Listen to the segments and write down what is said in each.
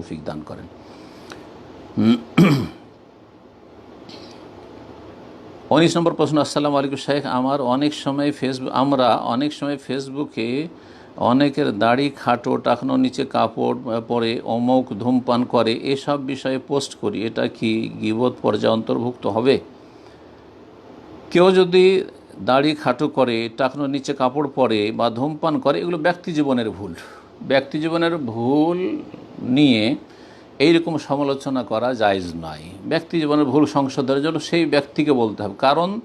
তৌফিক দান করেন। উনিশ নম্বর প্রশ্ন, আসসালামু আলাইকুম শেখ আমার অনেক সময় ফেসবুক আমরা অনেক সময় ফেসবুকে অনেকের দাড়ি খাটো টাকনো নিচে কাপড় পরে অমুক ধূমপান করে, এসব বিষয়ে পোস্ট করি, এটা কি গিবত পর্যায়ে অন্তর্ভুক্ত হবে? কেউ যদি দাড়ি খাটো করে টাকনো নিচে কাপড় পরে বা ধূমপান করে, এগুলো ব্যক্তি জীবনের ভুল। ব্যক্তি জীবনের ভুল নিয়ে এইরকম সমালোচনা করা জায়জ নয়। ব্যক্তি জীবনের ভুল সংশোধনের জন্য সেই ব্যক্তিকে বলতে হবে। কারণ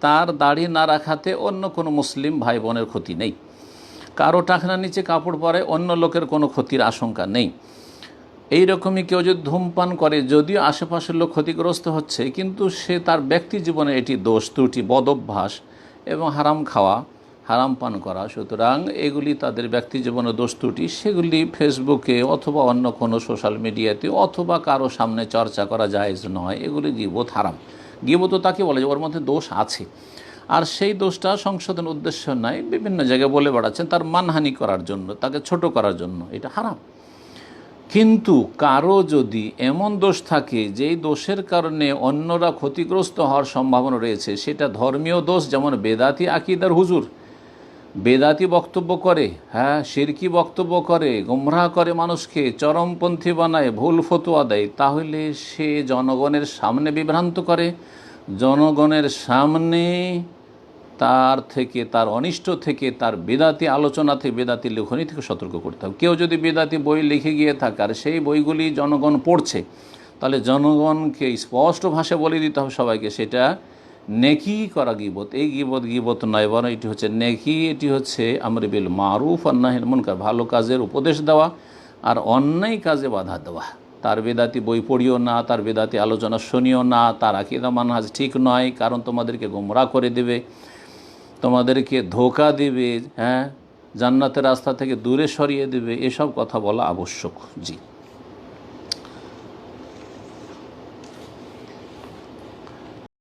তার দাড়ি না রাখাতে অন্য কোনো মুসলিম ভাই বোনের ক্ষতি নেই। কারও টাকনার নিচে কাপড় পরে অন্য লোকের কোনো ক্ষতির আশঙ্কা নেই। এই রকমই কেউ যদি ধূমপান করে, যদিও আশেপাশের লোক ক্ষতিগ্রস্ত হচ্ছে, কিন্তু সে তার ব্যক্তি জীবনে এটি দোষ, ত্রুটি, বদভ্যাস এবং হারাম খাওয়া হারাম পান করা। সুতরাং এগুলি তাদের ব্যক্তি জীবনের দোষ সেগুলি ফেসবুকে অথবা অন্য কোনো সোশ্যাল মিডিয়াতে অথবা কারও সামনে চর্চা করা জায়েজ নয়। এগুলি গিবোধ হারাম। গিবোধ তাকে বলে যে ওর মধ্যে দোষ আছে। আর সেই দোষটা সংশোধন উদ্দেশ্য নয় বিভিন্ন জায়গায় বলে বেড়াচ্ছেন তার মানহানি করার জন্য, তাকে ছোট করার জন্য। এটা হারাম। কিন্তু কারও যদি এমন দোষ থাকে যেই দোষের কারণে অন্যরা ক্ষতিগ্রস্ত হওয়ার সম্ভাবনা রয়েছে, সেটা ধর্মীয় দোষ যেমন বেদাতি আকিদার হুজুর বেদাতি বক্তব্য করে হ্যাঁ শিরকি বক্তব্য করে গোমরাহ করে মানুষকে, চরমপন্থী বানায়, ভুল ফতুয়া দেয়, তাহলে সে জনগণের সামনে বিভ্রান্ত করে। জনগণের সামনে তার থেকে, তার অনিষ্ট থেকে, তার বেদাতি আলোচনা থেকে, বেদাতি লেখনী থেকে সতর্ক করতে হবে। কেউ যদি বেদাতি বই লিখে গিয়ে থাকে, আর সেই বইগুলি জনগণ পড়ছে, তাহলে জনগণকে স্পষ্ট ভাষায় বলে দিতে হবে সবাইকে, সেটা নেকি করা গিবত। এই গিবত গিবত নয়, বরং এটি হচ্ছে নেকি, এটি হচ্ছে আমরে বিল মারুফ আন্নাহিল মুনকার, ভালো কাজের উপদেশ দেওয়া আর অন্যায় কাজে বাধা দেওয়া। তার বেদাতি বই পড়িও না, তার বেদাতি আলোচনা শুনিও না, তার আকিদা মানহাজ ঠিক নয়, কারণ তোমাদেরকে গোমরা করে দেবে, তোমাদেরকে ধোকা দেবে হ্যাঁ জান্নাতের রাস্তা থেকে দূরে সরিয়ে দেবে, এসব কথা বলা আবশ্যক। জি।